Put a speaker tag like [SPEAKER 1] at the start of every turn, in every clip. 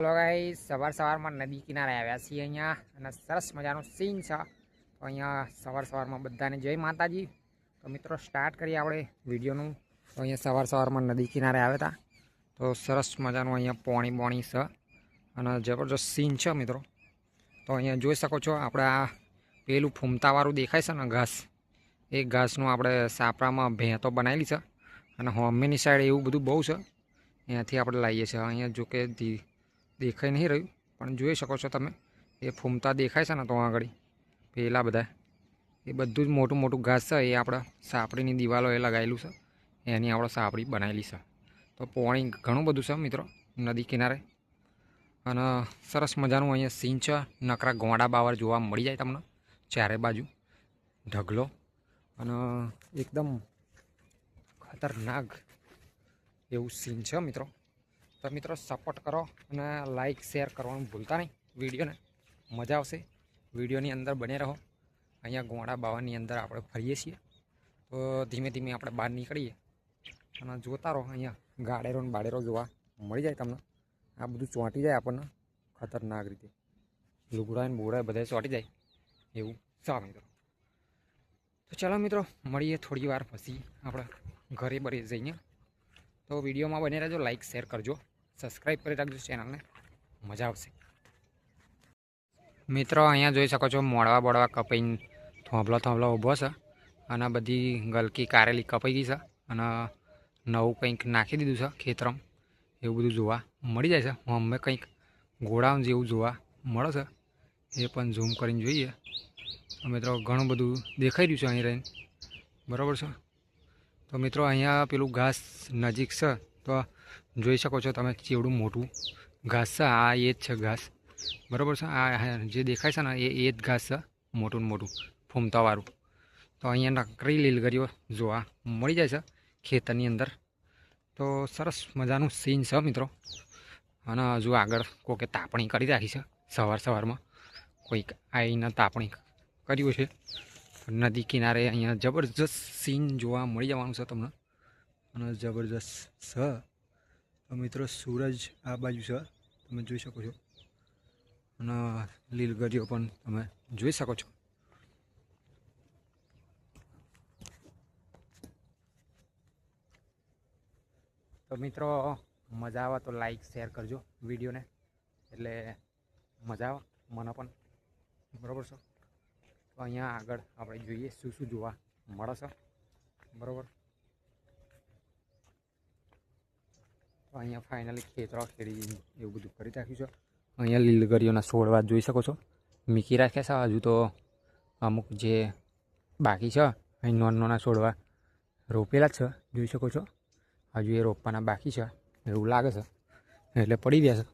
[SPEAKER 1] સવાર સવારમાં નદી કિનારે આવ્યા છીએ અહીંયા અને સરસ મજાનું સીન છે. તો અહીંયા સવાર સવારમાં બધાને જય માતાજી. તો મિત્રો સ્ટાર્ટ કરીએ આપણે વિડીયોનું. તો અહીંયા સવાર સવારમાં નદી કિનારે આવ્યા હતા. તો સરસ મજાનું અહીંયા પોણી બોણી છે અને જબરજસ્ત સીન છે મિત્રો. તો અહીંયા જોઈ શકો છો આપણે આ પેલું ફૂમતાવાળું દેખાય છે ને ઘાસ? એ ઘાસનું આપણે સાપરામાં ભેંતો બનાવેલી છે અને હોમેની સાઈડ એવું બધું બહુ છે. અહીંયાથી આપણે લાવીએ છીએ. અહીંયા જો કે ધી દેખાઈ નહીં રહ્યું. પણ જોઈ શકો છો તમે, એ ફૂમતા દેખાય છે ને તો આગળ. પેલા બધા એ બધું જ મોટું મોટું ઘાસ છે, એ આપણા સાપડીની દિવાલો એ લગાવેલું છે. એની આપણે સાપડી બનાવેલી છે. તો પોણી ઘણું બધું છે મિત્રો, નદી કિનારે. અને સરસ મજાનું અહીંયા સીન છે, નકરા ગોંડા બાવર જોવા મળી જાય તમને, ચારે બાજુ. ઢગલો. અને એકદમ ખતરનાક એવું સીન છે મિત્રો. તો મિત્રો સપોર્ટ કરો અને લાઈક શેર કરવાનું ભૂલતા નહીં. વિડીયોને મજા આવશે. વિડીયોની અંદર બને રહો. અહીંયા ગોંડા બાવાની અંદર આપણે ફરીએ છીએ. તો ધીમે ધીમે આપણે બહાર નીકળીએ. અને જોતા રહો અહીંયા ગાડેરો ને બાડેરો જોવા મળી જાય તમને. આ બધું ચોંટી જાય આપણને ખતરનાક રીતે. લુગડા ને બોગડા બધા ચોંટી જાય. એવું છે મિત્રો. તો ચાલો મિત્રો, મળીએ થોડી વાર પછી. આપણે ઘરે બરે જઈએ તો વિડીયોમાં બને રહેજો લાઇક શેર કરજો. સબસ્ક્રાઈબ કરી રાખજો ચેનલને મજા આવશે. મિત્રો, અહીંયા જોઈ શકો છો મોડવા બોડવા કપાઈને થોંભલો થોંભલો ઊભો છે અને બધી ગલકી કારેલી કપાઈ ગઈ છે અને નવું કંઈક નાખી દીધું છે ખેતરમ. એવું બધું જોવા મળી જાય છે. અમે કંઈક ગોડાઉન જેવું જોવા મળે છે. એ પણ ઝૂમ કરીને જોઈએ. મિત્રો, ઘણું બધું દેખાઈ રહ્યું છે અહીં રહીને. બરાબર છે? તો મિત્રો, અહીંયા પેલું ઘાસ નજીક છે, તો જોઈ શકો છો તમે ચેવડું મોટું ઘાસ છે. આ એ જ છે ઘાસ. બરાબર છે? આ જે દેખાય છે ને, એ એ જ ઘાસ છે, મોટું મોટું, ફૂમતાવાળું. તો અહીંયા નકરી લીલગરીઓ જોવા મળી જાય છે ખેતરની અંદર. તો સરસ મજાનું સીન છે મિત્રો. અને હજુ આગળ કોકે તાપણી કરી રાખી છે, સવાર સવારમાં. કોઈક આવીને તાપણી કર્યું છે. નદી કિનારે અહીંયા જબરજસ્ત સીન જોવા મળી જવાનું છે તમને. અને જબરજસ્ત છે તો મિત્રો સૂરજ આ બાજુ છે. તમે જોઈ શકો છો. અને લીલગરીઓ પણ તમે જોઈ શકો છો. તો મિત્રો, મજા આવે તો લાઈક શેર કરજો વિડીયોને. એટલે મજા આવે. મને પણ. બરાબર છે? અહીંયા આગળ આપણે જોઈએ શું શું જોવા મળે છે. બરાબર? અહીંયા ફાઇનલી ખેતરો ખેડી એવું બધું કરી રાખ્યું છે. અહીંયા લીલગરીઓના છોડવા જોઈ શકો છો. મીકી રાખ્યા છે. હજુ તો અમુક જે બાકી છે, અહીં નોન નાના છોડવા રોપેલા જ છે. જોઈ શકો છો. હજુ એ રોપવાના બાકી છે. એવું લાગે છે. એટલે પડી રહ્યા છે.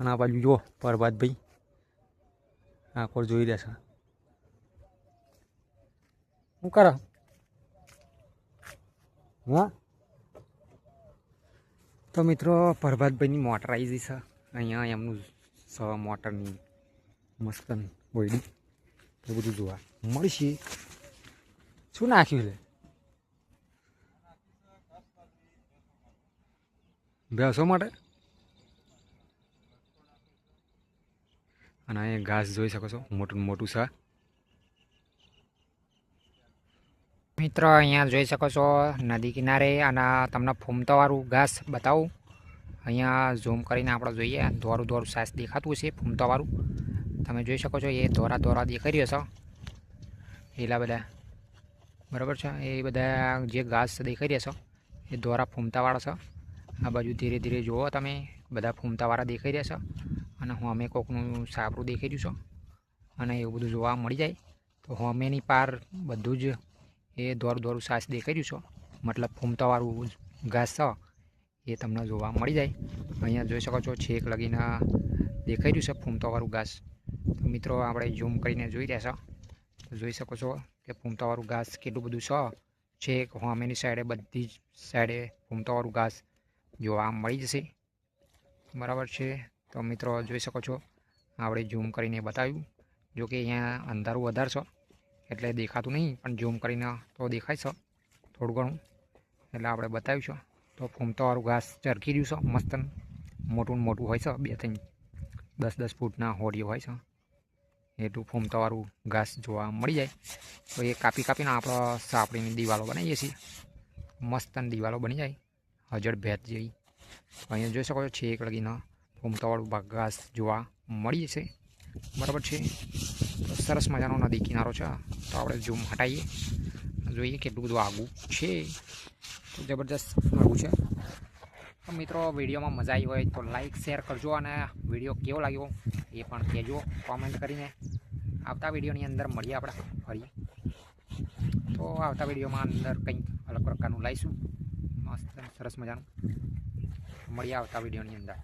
[SPEAKER 1] અને આ બાજુ જુઓ પરભાતભાઈ આખો જોઈ રહ્યા છે. શું કરો. હા? તો મિત્રો, પ્રભાતભાઈની મોટર આવી ગઈ છે. અહીંયા એમનું સ મોટરની મસ્તન બોયડી. એ બધું જોવા. મળશે. શું નાખ્યું છે? ભેંસો માટે. અને અહીંયા ઘાસ જોઈ શકો છો. મોટું મોટું છે મિત્રો, અહીંયા જોઈ શકો છો નદી કિનારે અને તમને ફૂમતાવાળું ઘાસ બતાવું. અહીંયા ઝૂમ કરીને આપણે જોઈએ, દોરું દોરું સાસ દેખાતું છે ફૂમતાવાળું. તમે જોઈ શકો છો, એ દોરા દોરા દેખાઈ રહ્યો છો. એલા બધા, બરાબર છે? એ બધા જે ઘાસ દેખાઈ રહ્યા છો, એ દોરા ફૂમતાવાળા છે. આ બાજુ ધીરે ધીરે જુઓ તમે, બધા ફૂમતાવાળા દેખાઈ રહ્યા છો. અને હું, અમે કોકનું સાપરું દેખાઈ રહ્યું છો. અને એવું બધું જોવા મળી જાય. તો હોમેની પાર બધું જ એ દોરું દોરું સાસ દેખાઈ રહ્યું છે. મતલબ ફૂમતાવાળું ઘાસ છે. એ તમને જોવા મળી જાય. અહીંયા જોઈ શકો છો છેક લગીને દેખાઈ રહ્યું છે ફૂમતાવાળું ઘાસ. તો મિત્રો, આપણે ઝૂમ કરીને જોઈ રહ્યા છો. જોઈ શકો છો કે ફૂમતાવાળું ઘાસ કેટલું બધું છે. છેક હોમેની સાઈડે બધી જ સાઈડે ફૂમતાવાળું ઘાસ જોવા મળી જશે. બરાબર છે? તો મિત્રો, જોઈ શકો છો. આપણે ઝૂમ કરીને બતાવ્યું. જો કે અહીંયા અંધારું વધારે છે. એટલે દેખાતું નહીં, પણ ઝૂમ કરીને તો દેખાય છે, થોડું ઘણું. એટલે આપણે બતાવીશું. તો ફૂમતાવાળું ઘાસ ચરખી રહ્યું છે મસ્ત મોટું મોટું હોય છે, બે ત્રણ, દસ દસ ફૂટના હોડીઓ હોય છે. એટલું ફૂમતાવાળું ઘાસ જોવા મળી જાય. તો એ કાપી કાપીને આપણે સાપડીની દિવાલો બનાવીએ છીએ. મસ્ત દિવાલો બની જાય. હજળ ભેત જેવી. અહીંયા જોઈ શકો છો, છેક લગીને ફૂમતાવાળું ઘાસ જોવા મળી જશે બરાબર છે. તો સરસ મજાનો નદી કિનારો છે. તો આપણે ઝૂમ હટાવીએ જોઈએ કેટલું બધું આગું છે. તો જબરજસ્ત આગું છે. તો મિત્રો, વિડીયોમાં મજા આવી હોય તો લાઈક શેર કરજો અને વીડિયો કેવો લાગ્યો એ પણ કહેજો. કોમેન્ટ કરીને. આવતા વિડીયોની અંદર મળીએ આપણે ફરી. તો આવતા વિડીયોમાં અંદર કંઈક અલગ પ્રકારનું લાવીશું મસ્ત સરસ મજાનું. મળીએ આવતા વિડીયોની અંદર.